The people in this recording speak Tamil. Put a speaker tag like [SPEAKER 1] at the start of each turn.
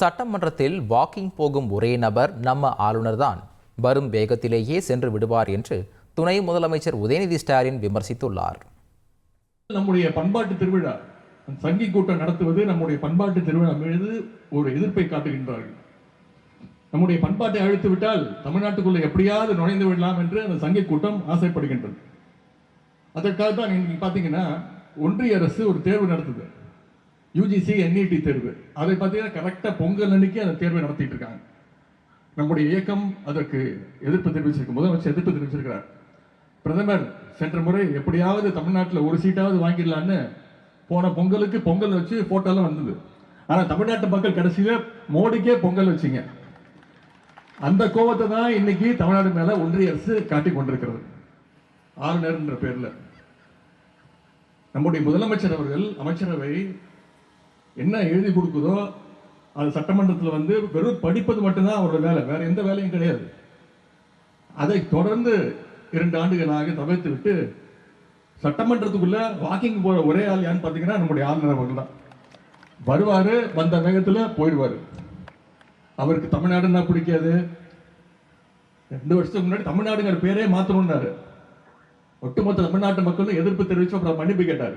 [SPEAKER 1] சட்டமன்றத்தில் வாக்கிங் போகும் ஒரே நபர் நம்ம ஆளுநர்தான். வரும் வேகத்திலேயே சென்று விடுவார் என்று துணை முதலமைச்சர் உதயநிதி ஸ்டாலின் விமர்சித்துள்ளார்.
[SPEAKER 2] நம்முடைய பண்பாட்டு திருவிழா சங்கி கூட்டம் நடத்துவது நம்முடைய பண்பாட்டு திருவிழா மீது ஒரு எதிர்ப்பை காட்டுகின்றார்கள். நம்முடைய பண்பாட்டை அழித்து விட்டால் தமிழ்நாட்டுக்குள்ள எப்படியாவது நுழைந்து விடலாம் என்று அந்த சங்கி கூட்டம் ஆசைப்படுகின்றது. அதற்காக தான் இன்னைக்கு பார்த்தீங்கன்னா ஒன்றிய அரசு ஒரு தேர்வு நடத்துது. யூஜிசி என்இடி தேர்வு. அதை பார்த்தீங்கன்னா கரெக்டாக பொங்கல் அன்னைக்கு அந்த தேர்வை நடத்திட்டு இருக்காங்க. நம்முடைய இயக்கம் அதற்கு எதிர்ப்பு தெரிவிச்சிருக்கு. முதலமைச்சர் எதிர்ப்பு தெரிவிச்சிருக்கிறார். பிரதமர் சென்ற முறை எப்படியாவது தமிழ்நாட்டில் ஒரு சீட்டாவது வாங்கிடலான்னு போன பொங்கலுக்கு பொங்கல் வச்சு போட்டோலாம் வந்தது. ஆனால் தமிழ்நாட்டு மக்கள் கடைசியில் மோடிக்கே பொங்கல் வச்சிங்க. அந்த கோபத்தை தான் இன்னைக்கு தமிழ்நாடு மேல ஒன்றிய அரசு காட்டி கொண்டிருக்கிறது. ஆளுநர்ன்ற பேர்ல. நம்முடைய முதலமைச்சர் அவர்கள் அமைச்சரவை என்ன எழுதி கொடுக்குதோ அது சட்டமன்றத்தில் வந்து வெறும் படிப்பது மட்டும்தான் அவரோட வேலை. வேற எந்த வேலையும் கிடையாது. அதை தொடர்ந்து இரண்டு ஆண்டுகளாக தவிர்த்து விட்டு சட்டமன்றத்துக்குள்ள வாக்கிங் போற ஒரே ஆள் யான்னு பார்த்தீங்கன்னா நம்முடைய ஆளுநர் அவர்கள் தான். வருவாரு வந்த வேகத்துல போயிடுவாரு. அவருக்கு தமிழ்நாடுன்னா பிடிக்காது? ரெண்டு வருஷத்துக்கு முன்னாடி தமிழ்நாடுங்கிற பேரே மாத்தணும்னாரு. ஒட்டுமொத்த தமிழ்நாட்டு மக்களும் எதிர்ப்பு தெரிவிச்சு அப்புறம் மன்னிப்பு கேட்டாரு.